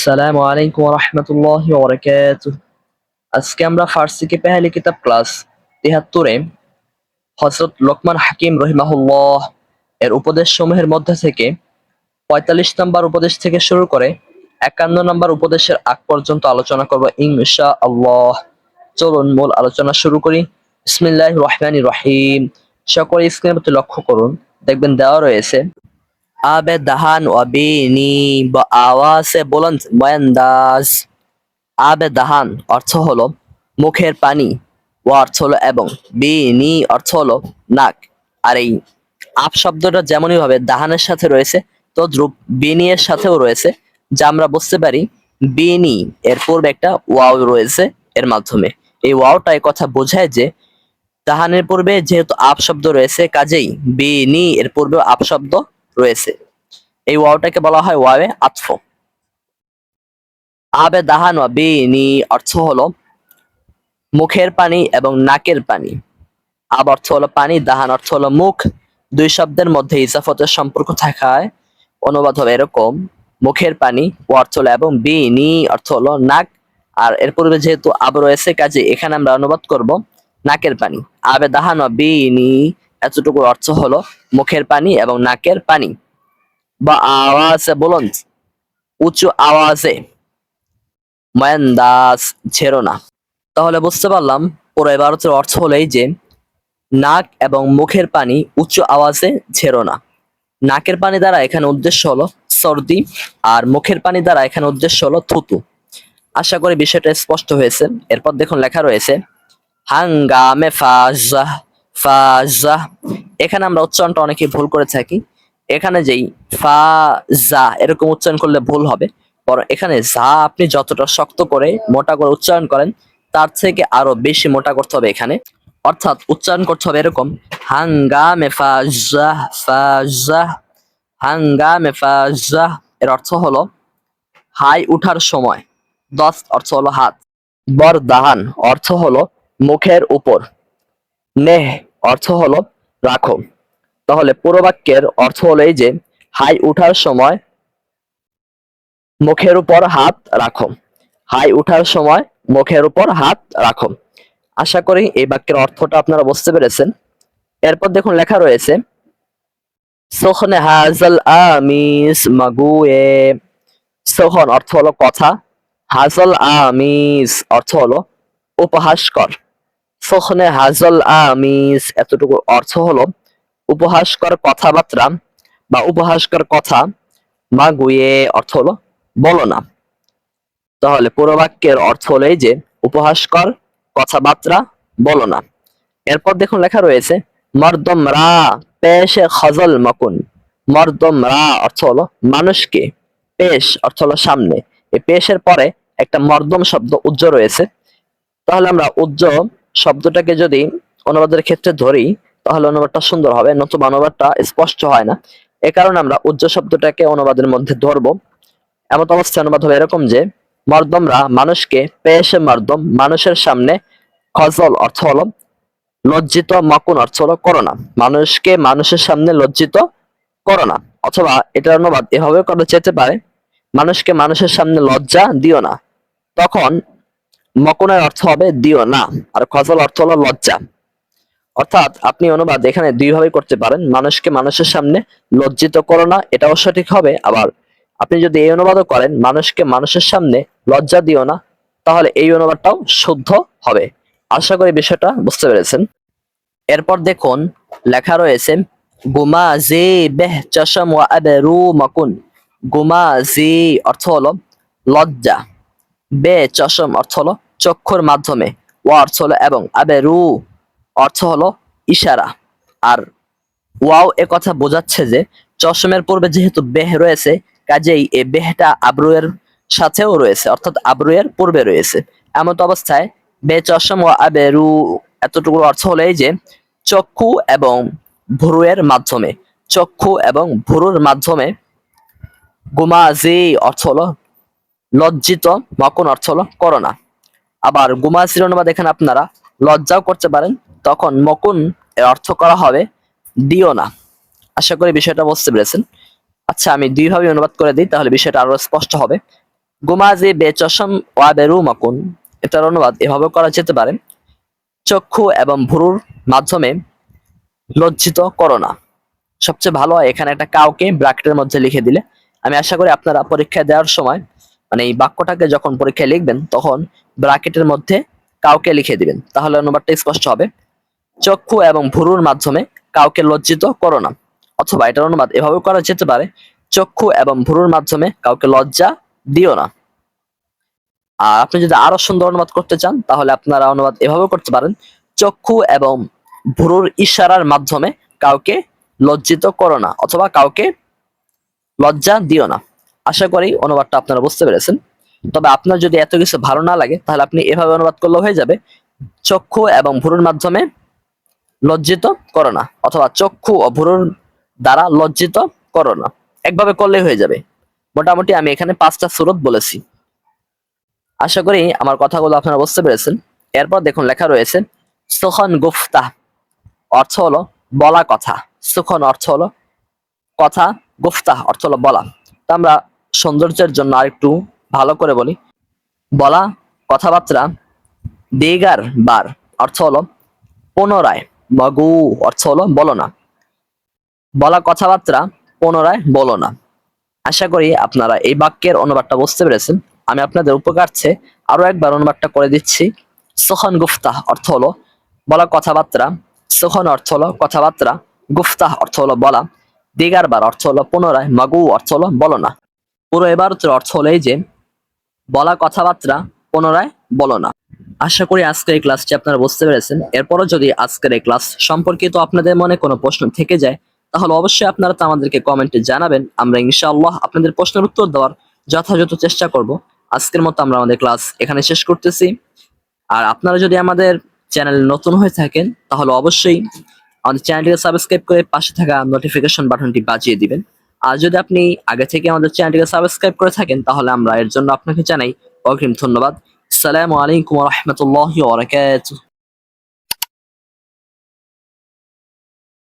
আসসালামু আলাইকুম রহমতুল্লাহ আজকে আমরা পেহালি কিতাব ক্লাস হজরত লোকমান হাকিম রহিমাহুল্লাহ এর উপদেশ সমূহের মধ্যে থেকে পঁয়তাল্লিশ নম্বর উপদেশ থেকে শুরু করে একান্ন নম্বর উপদেশের আগ পর্যন্ত আলোচনা করব ইনশা আল্লাহ চলুন মূল আলোচনা শুরু করি। বিসমিল্লাহ রহমান রহিম। সকলে স্ক্রিনের প্রতি লক্ষ্য করুন। দেখবেন দেওয়া রয়েছে আবে দাহান ওয়াবিনি বা আওয়াজে বুলন্দ ময়ান্দাজ আবে দাহান অর্থ হলো মুখের পানি ও অর্থ হলো এবং, বিনি অর্থ হলো নাক। আর এই আপ শব্দটা যেমনই ভাবে দাহানের সাথে রয়েছে, তদ্রুপ বিনি এর সাথেও রয়েছে, যা আমরা বুঝতে পারি বিনি এর পূর্বে একটা ওয়াও রয়েছে এর মাধ্যমে। এই ওয়াওটা কথা বোঝায় যে দাহানের পূর্বে যেহেতু আপ শব্দ রয়েছে, কাজেই বিনি এর পূর্বেও আপ শব্দ রয়েছে। এই ওয়াওটাকে বলা হয় ওয়াওয়ে আতফ। আবে দাহান বিনি অর্থ হলো মুখের পানি এবং নাকের পানি। আব অর্থ হলো পানি, দাহান অর্থ হলো মুখ। দুই শব্দের মধ্যে ইজাফতের সম্পর্ক থাকায় অনুবাদ হবে এরকম, মুখের পানি ও অর্থ হলো এবং বিনি অর্থ হলো নাক। আর এর পূর্বে যেহেতু আব রয়েছে, কাজে এখানে আমরা অনুবাদ করব নাকের পানি। আবে দাহান বিনি এতটুকু অর্থ হলো মুখের পানি এবং নাকের পানি। বা আওয়াজে বলুন, উঁচু আওয়াজে। ময়ান্দাস ছেড়ো না তাহলে বুঝতে পারলাম, পুরো এবারতের অর্থ হলো এই যে, নাক এবং মুখের পানি উচ্চ আওয়াজে ঝেড়ো না নাকের পানি দ্বারা এখানে উদ্দেশ্য হলো সর্দি, আর মুখের পানি দ্বারা এখানে উদ্দেশ্য হলো থুতু। আশা করি বিষয়টা স্পষ্ট হয়েছে। এরপর দেখুন লেখা রয়েছে, হাঙ্গামে ফাজা ফাজা। এখানে আমরা উচ্চারণটা অনেকে ভুল করে থাকি। এখানে যেই ফা জা এরকম উচ্চারণ করলে ভুল হবে। বরং এখানে যা আপনি যতটা শক্ত করে মোটা করে উচ্চারণ করেন, তার থেকে আরও বেশি মোটা করতে হবে এখানে। অর্থাৎ উচ্চারণ করতে হবে এরকম, হাঙ্গামে ফাজা ফাজা, হাঙ্গামে এর অর্থ হলো, হাই উঠার সময়। দশ অর্থ হলো হাত। বরদাহান, অর্থ হলো মুখের উপর। নেহ অর্থ হলো রাখো। তাহলে পুরো বাক্যের অর্থ হলো এই যে, হাই উঠার সময় মুখের উপর হাত রাখো। হাই উঠার সময় মুখের উপর হাত রাখো। আশা করি এই বাক্যের অর্থটা আপনারা বুঝতে পেরেছেন। এরপর দেখুন লেখা রয়েছে, সোহনে হাজাল আমিস মাগুয়ে। সোহন অর্থ হলো কথা। হাজল আমিস অর্থ হলো উপহাসকর সোহনে হাজল আমিস এতটুকু অর্থ হলো, উপহাসকর কথাবার্তা বা উপহাসকর কথা মা গুয়ে অর্থ হলো, বলো না। তাহলে পুরো বাক্যের অর্থ হলো এই যে, উপহাসকর কথাবার্তা, বলো না। এরপর দেখুন লেখা রয়েছে, মর্দম রা পেশে খজল মকুন। মর্দম রা অর্থ হলো মানুষকে, পেশ অর্থ হলো সামনে। এই পেশের পরে একটা মর্দম শব্দ উজ্জ রয়েছে। তাহলে আমরা উজ্জ শব্দটাকে যদি অনুবাদের ক্ষেত্রে ধরি, তাহলে অনুবাদটা সুন্দর হবে, নতুবা অনুবাদটা স্পষ্ট হয় না। এ কারণে আমরা উজ্জ শব্দটাকে অনুবাদের মধ্যে ধরবো। এমন অবস্থায় অনুবাদ হবে এরকম যে, মর্দমরা মানুষকে পেশে মর্দম, মানুষের সামনে খজল অর্থ হলো লজ্জিত মকুন অর্থ হলো করোনা। মানুষকে মানুষের সামনে লজ্জিত করোনা। অথবা এটার অনুবাদ এভাবে করা যেতে পারে, মানুষকে মানুষের সামনে লজ্জা দিও না। তখন মকুনের অর্থ হবে দিও না, আর খজল অর্থ হলো লজ্জা। অর্থাৎ আপনি অনুবাদ এখানে দুইভাবে করতে পারেন, মানুষকে মানুষের সামনে লজ্জিত করো না, এটাও সঠিক হবে, আবার আপনি যদি এই অনুবাদও করেন, মানুষকে মানুষের সামনে লজ্জা দিও না, তাহলে এই অনুবাদটাও শুদ্ধ হবে। আশা করি বিষয়টা বুঝতে পেরেছেন। এরপর দেখুন, লেখা রয়েছে, গুমা জে বেহ চশম ওয়া আবেরু মাকুন। গুমা জি অর্থ হলো লজ্জা। বে চশম অর্থ হলো চক্ষুর মাধ্যমে। ওয়া অর্থ হলো এবং। আবে রু অর্থ হলো ইশারা। আর ওয়াও এ কথা বোঝাচ্ছে যে চশমের পূর্বে যেহেতু বেহ রয়েছে, কাজেই এই বেহটা আব্রুয়ের সাথেও রয়েছে, অর্থাৎ আব্রুয়ের পূর্বে রয়েছে। এমন অবস্থায় বে চশম ও আবে রু এতটুকু অর্থ হলো এই যে চক্ষু এবং ভুরুয়ের মাধ্যমে। চক্ষু এবং ভুরুর মাধ্যমে গুমাজি অর্থ হলো লজ্জিত মকুন অর্থ হলো করোনা আবার গুমাজির অনুবাদ এখানে আপনারা, লজ্জাও করতে পারেন, তখন মকুন এর অর্থ করা হবে, দিও না। আশা করি বিষয়টা বুঝতে পেরেছেন। আচ্ছা আমি দুইভাবে অনুবাদ করে দিই, তাহলে বিষয়টা আরও স্পষ্ট হবে। গুমাজি বেচশম ওয়া বেরুমাকুন এটার অনুবাদ এভাবে করা যেতে পারে, চক্ষু এবং ভ্রুর মাধ্যমে লজ্জিত করো না সবচেয়ে ভালো হয় এখানে একটা কাউকে ব্র্যাকেটের মধ্যে লিখে দিলে। আমি আশা করি আপনারা পরীক্ষা দেওয়ার সময় মানে এই বাক্যটাকে যখন পরীক্ষায় লিখবেন, তখন ব্র্যাকেটের মধ্যে কাউকে লিখে দিবেন। তাহলে অনুবাদটা স্পষ্ট হবে। চক্ষু এবং ভ্রুর মাধ্যমে কাউকে লজ্জিত করো না। অথবা এটার অনুবাদ এভাবে করা যেতে পারে, চক্ষু এবং ভুরুর মাধ্যমে কাউকে লজ্জা দিও না। আর আপনি যদি আরও সুন্দর অনুবাদ করতে চান, তাহলে আপনারা অনুবাদ এভাবে করতে পারেন, চক্ষু এবং ভুরুর ইশারার মাধ্যমে কাউকে লজ্জিত করো না, অথবা কাউকে লজ্জা দিও না। আশা করি অনুবাদটা আপনারা বুঝতে পেরেছেন। তবে আপনার যদি এত কিছু ভালো না লাগে, তাহলে আপনি এভাবে অনুবাদ করলে হয়ে যাবে, চক্ষু এবং ভ্রুর মাধ্যমে লজ্জিত করো না, অথবা চক্ষু ও ভ্রুর দ্বারা লজ্জিত করো না। একভাবে করলেই হয়ে যাবে। মোটামুটি আমি এখানে পাঁচটা সুরত বলেছি। আশা করি আমার কথাগুলো আপনারা বুঝতে পেরেছেন। এরপর দেখুন, লেখা রয়েছে, সুখন গুফতা অর্থ হলো বলা কথা। সুখন অর্থ হলো কথা, গুফতা অর্থ হলো বলা। তো আমরা সৌন্দর্যের জন্য আরেকটু ভালো করে বলি। বলা কথাবার্তা দিগার বার অর্থ হলো পুনরায়। মগু অর্থ হলো বলো না। বলা কথাবার্তা পুনরায় বলো না। আশা করি আপনারা এই বাক্যের অনুবাদটা বুঝতে পেরেছেন। আমি আপনাদের উপকার্থে আরও একবার অনুবাদটা করে দিচ্ছি। সোহন গুফতাহ অর্থ হলো বলা কথাবার্তা। সোহন অর্থ হলো কথাবার্তা। গুফতাহ অর্থ হলো বলা। দিগারবার অর্থ হলো পুনরায়। মাগু অর্থ হলো বলো না। পুরো এবার অর্থ হলো এই যে, বলা কথাবার্তা পুনরায় বলো না। আশা করি আজকের এই ক্লাসটি আপনারা বুঝতে পেরেছেন। এরপরও যদি আজকের এই ক্লাস সম্পর্কিত আপনাদের মনে কোনো প্রশ্ন থেকে যায়, তাহলে অবশ্যই আপনারা তা আমাদেরকে কমেন্টে জানাবেন। আমরা ইনশাআল্লাহ আপনাদের প্রশ্নের উত্তর দেওয়ার যথাযথ চেষ্টা করব। আজকের মতো আমরা আমাদের ক্লাস এখানে শেষ করতেছি। আর আপনারা যদি আমাদের চ্যানেল নতুন হয়ে থাকেন, তাহলে অবশ্যই আমাদের চ্যানেলটিকে সাবস্ক্রাইব করে পাশে থাকা নোটিফিকেশন বাটনটি বাজিয়ে দিবেন। আর যদি আপনি আগে থেকে আমাদের চ্যানেলটিকে সাবস্ক্রাইব করে থাকেন, তাহলে আমরা এর জন্য আপনাকে জানাই অগ্রিম ধন্যবাদ। আসসালামু আলাইকুম রহমতুল্লাহ ওবরাকাতুহ